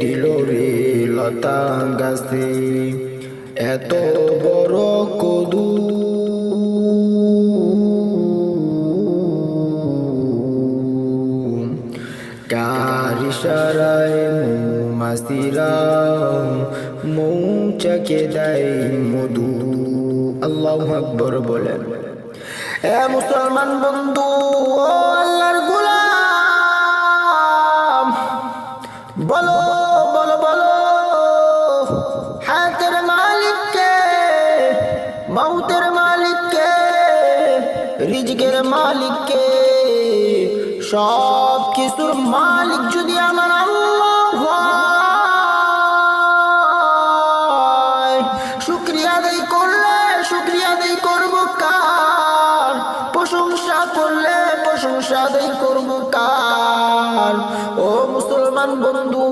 দিল রে লতা গাছে, এত বড় কদু। কার ইশারায় মৌমাছিরা মৌচাকে দেয় মধু। আল্লাহ আকবর বলেন। এ মুসলমান বন্ধু আল্লাহর রিজকের মালিককে সব কিছুর মালিক যদি আমার শুক্রিয়া দেই করলে শুক্রিয়া দেই করব কার? প্রশংসা করলে প্রশংসা দেই করব কার? ও মুসলমান বন্ধু,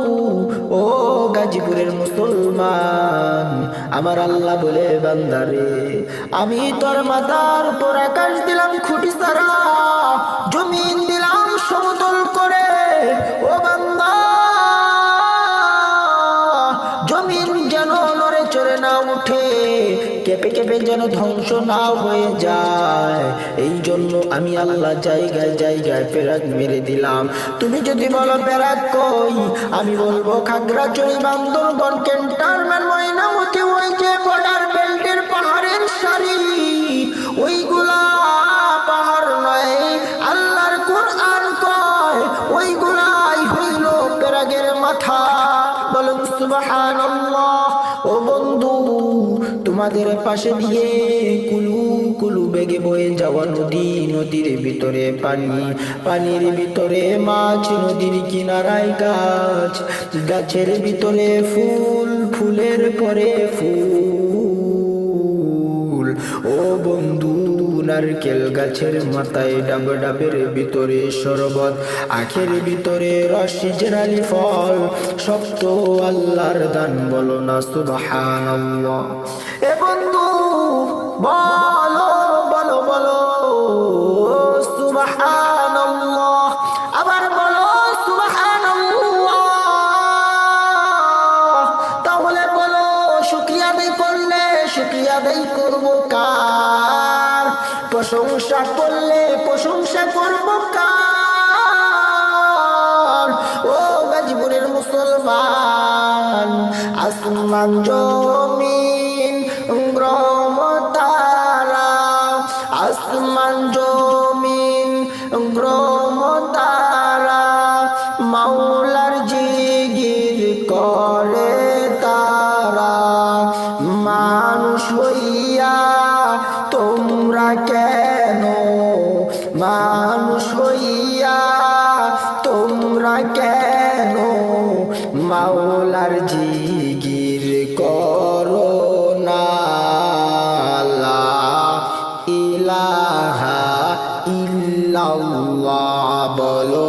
ও গাজীপুরের মুসলমান, আমার আল্লাহ বলে, বান্দারে, আমি তোর মাথার উপর আকাশ দিলাম খুঁটি সারা, জমিন দিলাম সমতল করে। ও বান্দা, জমিন যেন নড়ে চড়ে না উঠে কেঁপে কেঁপে যেন ধ্বংস না হয়ে যায়। এই জন্য আমি আল্লাহ জায়গায় জায়গায় পেরাক মেরে দিলাম। তুমি যদি বলো পেরাক কই? আমি বলব, খাগড়াছড়ি, বান্দরবন ক্যান্টারম্যান ময়নামতি, ওই যে বর্ডার বেল্টের পাহাড়ের সারি। ওইগুলা পাহাড় নয়, আল্লাহর কোরআন কয় ওইগুলাই হইল পেরাগের মাথা। বলুন, সুবহানাল্লাহ। ও বন্ধু তোমাদের পাশে দিয়ে কুলু কুলু বেগে বয়ে যাওয়া নদী, নদীর ভিতরে পানি, পানির ভিতরে মাছ, নদীর কিনারায় গাছ। গাছের ভিতরে ফুল, ফুলের পরে ফুল। নারকেল গাছের মাথায় ডাব ডাবের ভিতরে শরবত, আখের ভিতরে রসি জেরালি ফল সপ্ত আল্লাহর দান বলো না সুবহানাল্লাহ। এ বন্ধু, বলো বলো বলো, সুবহানাল্লাহ। আবার শুক্রিয়া কার প্রশংসা করলে প্রশংসা করব কার? ও গাজীপুরের মুসলমান, আসমান, জমিন গ্রহ তারা আসমান, জমিন গ্রহ তারা মানুষ হইয়া তোমরা কেন মাওলার জিগির কর না? ইলাহা ইল্লাল্লাহ বলো